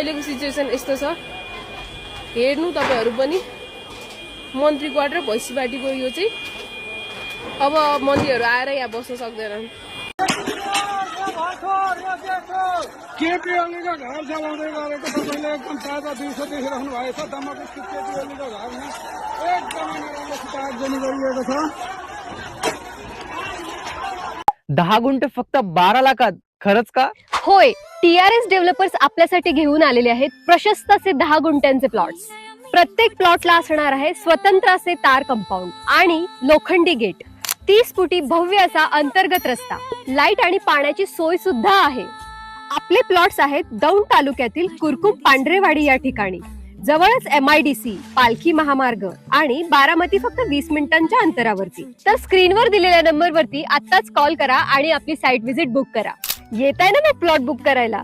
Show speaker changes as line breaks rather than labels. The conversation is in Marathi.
अहिलेको सिचुएसन यस्तो छ। हेर्नु तपाईँहरू पनि। मन्त्री क्वार्टर भैँसीबाटीको यो चाहिँ। अब मन्त्रीहरू आएर यहाँ बस्न सक्दैनन्।
केपिओलीको घर चलाउँदै गरेको तपाईँले एकदम ताजा दिउँसो देखिराख्नु भएको छ दमको केपिओलीको घरमा एकदमै नराम्रो सिटार्जनी गरिएको छ
दहा गुंठ फक्त बारा लाखात खरंच का?
होय टीआरएस डेव्हलपर्स आपल्यासाठी घेऊन आलेले आहेत प्रशस्त असे दहा गुंठ्यांचे प्लॉट्स प्रत्येक प्लॉटला असणार आहे स्वतंत्र असे तार कंपाऊंड आणि लोखंडी गेट. तीस फुटी भव्य असा अंतर्गत रस्ता. लाइट आणि पाण्याची सोय सुद्धा आहे. आपले प्लॉट्स आहेत दौंड तालुक्यातील कुरकुम पांढरेवाडी या ठिकाणी. जवळच एम आय डी सी पालखी महामार्ग आणि बारामती फक्त वीस मिनिटांच्या अंतरावरती. तर स्क्रीनवर दिलेल्या नंबरवरती आत्ताच कॉल करा आणि आपली साईट व्हिजिट बुक करा. येत आहे ना मग प्लॉट बुक करायला?